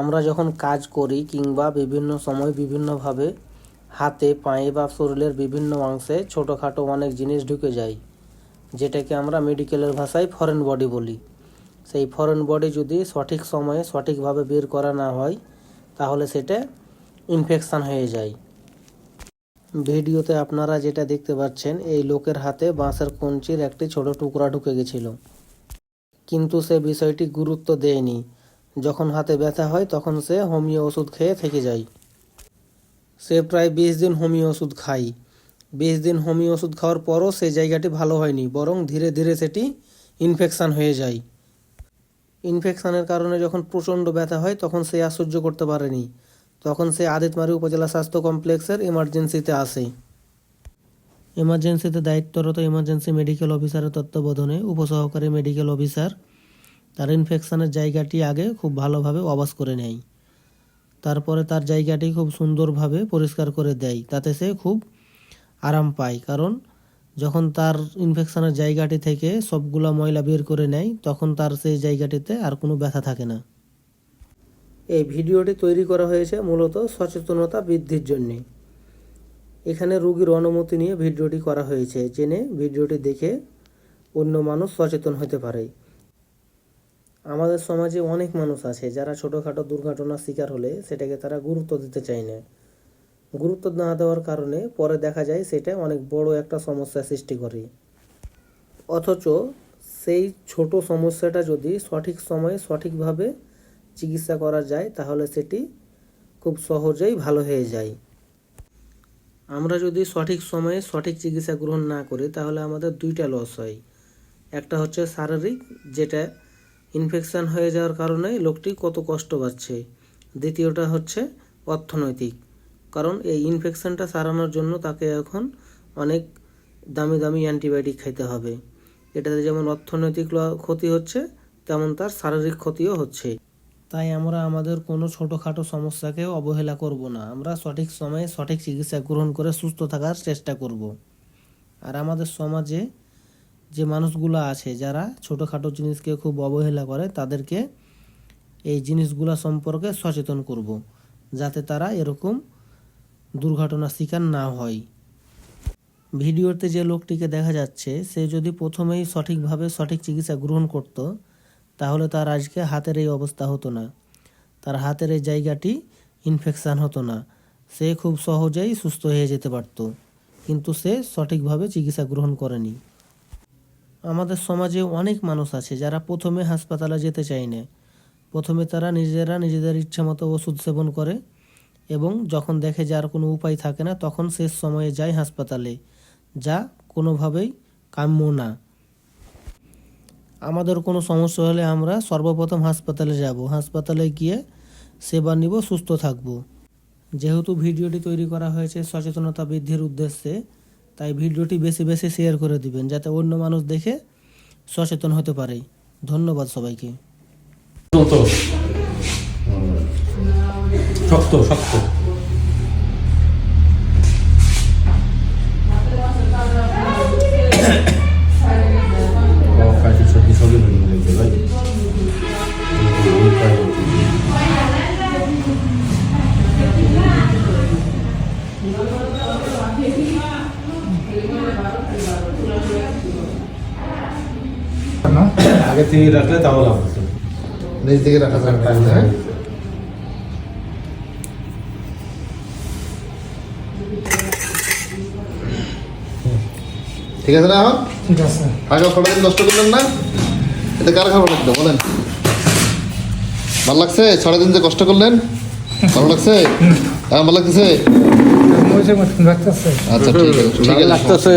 আমরা যখন কাজ করি কিংবা বিভিন্ন সময় বিভিন্নভাবে হাতে, পায়ে বা শরীরের বিভিন্ন অংশে ছোটোখাটো অনেক জিনিস ঢুকে যায়, যেটাকে আমরা মেডিকেলের ভাষায় ফরেন বডি বলি। সেই ফরেন বডি যদি সঠিক সময়ে সঠিকভাবে বের করা না হয়, তাহলে সেটা ইনফেকশান হয়ে যায়। ভিডিওতে আপনারা যেটা দেখতে পাচ্ছেন, এই লোকের হাতে বাঁশের কঞ্চির একটি ছোট টুকরা ঢুকে গেছিল। কিন্তু সে বিষয়টি গুরুত্ব দেয়নি। যখন হাতে ব্যথা হয়, তখন সে হোমিও ওষুধ খেয়ে থেকে যায়। সে প্রায় বিশ দিন হোমিও ওষুধ খায়। বিশ দিন হোমিও ওষুধ খাওয়ার পরও সেই জায়গাটি ভালো হয়নি, বরং ধীরে ধীরে সেটি ইনফেকশান হয়ে যায়। ইনফেকশানের কারণে যখন প্রচণ্ড ব্যথা হয়, তখন সে আশ্চর্য করতে পারেনি। তখন সে আদিতমারি উপজেলা স্বাস্থ্য কমপ্লেক্সের ইমার্জেন্সিতে আসে। এমার্জেন্সিতে দায়িত্বরত ইমার্জেন্সি মেডিকেল অফিসারের তত্ত্বাবধানে উপসহকারী মেডিকেল অফিসার তার ইনফেকশনের জায়গাটি আগে খুব ভালোভাবে অবাস করে নেয়। তারপরে তার জায়গাটি খুব সুন্দরভাবে পরিষ্কার করে দেয়। তাতে সে খুব আরাম পায়। কারণ যখন তার ইনফেকশনের জায়গাটি থেকে সবগুলা ময়লা বের করে নেয়, তখন তার সেই জায়গাটিতে আর কোনো ব্যথা থাকে না। এই ভিডিওটি তৈরি করা হয়েছে মূলত সচেতনতা বৃদ্ধির জন্যে। এখানে রোগীর অনুমতি নিয়ে ভিডিওটি করা হয়েছে। জেনে ভিডিওটি দেখে অন্য মানুষ সচেতন হতে পারে। আমাদের সমাজে অনেক মানুষ আছে যারা ছোটোখাটো দুর্ঘটনার শিকার হলে সেটাকে তারা গুরুত্ব দিতে চায় না। গুরুত্ব না দেওয়ার কারণে পরে দেখা যায় সেটা অনেক বড় একটা সমস্যা সৃষ্টি করে। অথচ সেই ছোট সমস্যাটা যদি সঠিক সময়ে সঠিকভাবে চিকিৎসা করা যায়, তাহলে সেটি খুব সহজেই ভালো হয়ে যায়। আমরা যদি সঠিক সময়ে সঠিক চিকিৎসা গ্রহণ না করি, তাহলে আমাদের দুইটা লস হয়। একটা হচ্ছে শারীরিক, যেটা ইনফেকশন হয়ে যাওয়ার কারণে লোকটি কত কষ্ট পাচ্ছে। দ্বিতীয়টা হচ্ছে অর্থনৈতিক, কারণ এই ইনফেকশানটা সারানোর জন্য তাকে এখন অনেক দামি দামি অ্যান্টিবায়োটিক খাইতে হবে। এটাতে যেমন অর্থনৈতিক ক্ষতি হচ্ছে, তেমন তার শারীরিক ক্ষতিও হচ্ছে। তাই আমরা আমাদের কোনো ছোটোখাটো সমস্যাকে অবহেলা করব না। আমরা সঠিক সময়ে সঠিক চিকিৎসা গ্রহণ করে সুস্থ থাকার চেষ্টা করব। আর আমাদের সমাজে যে মানুষগুলো আছে, যারা ছোটোখাটো জিনিসকে খুব অবহেলা করে, তাদেরকে এই জিনিসগুলো সম্পর্কে সচেতন করব, যাতে তারা এরকম দুর্ঘটনার শিকার না হয়। ভিডিওতে যে লোকটিকে দেখা যাচ্ছে, সে যদি প্রথমেই সঠিকভাবে সঠিক চিকিৎসা গ্রহণ করত, তাহলে তার আজকে হাতের এই অবস্থা হতো না। তার হাতের এই জায়গাটি ইনফেকশান হতো না। সে খুব সহজেই সুস্থ হয়ে যেতে পারত, কিন্তু সে সঠিকভাবে চিকিৎসা গ্রহণ করেনি। আমাদের সমাজে অনেক মানুষ আছে যারা প্রথমে হাসপাতালে যেতে চায় না। প্রথমে তারা নিজেরা নিজেদের ইচ্ছা মতো ওষুধ সেবন করে এবং যখন দেখে যে আর কোনো উপায় থাকে না, তখন শেষ সময়ে যায় হাসপাতালে। যা কোনোভাবেই কাম্য না। আমাদের কোনো সমস্যা হলে আমরা সর্বপ্রথম হাসপাতালে যাব। হাসপাতালে গিয়ে সেবা নিব, সুস্থ থাকব। যেহেতু ভিডিওটি তৈরি করা হয়েছে, সচেতনতা বৃদ্ধির উদ্দেশ্যে তাই ভিডিওটি বেশি বেশি শেয়ার করে দিবেন, যাতে অন্য মানুষ দেখে সচেতন হতে পারে। ধন্যবাদ সবাইকে। শক্ত শক্ত। আগে থেকে রাখলে তাহলে লাভ হতো নিজ দিকে রাখা যাবে হ্যাঁ। ঠিক আছে না এখন? ঠিক আছে। আগে ছটা দিন কষ্ট করলেন না? এটা কার খাবার লাগতো বলেন। ভালো লাগছে? ছটা দিন যে কষ্ট করলেন? ভালো লাগছে? হ্যাঁ ভালো লাগতেছে। আচ্ছা ঠিক আছে। ঠিক আছে লাগতেছে।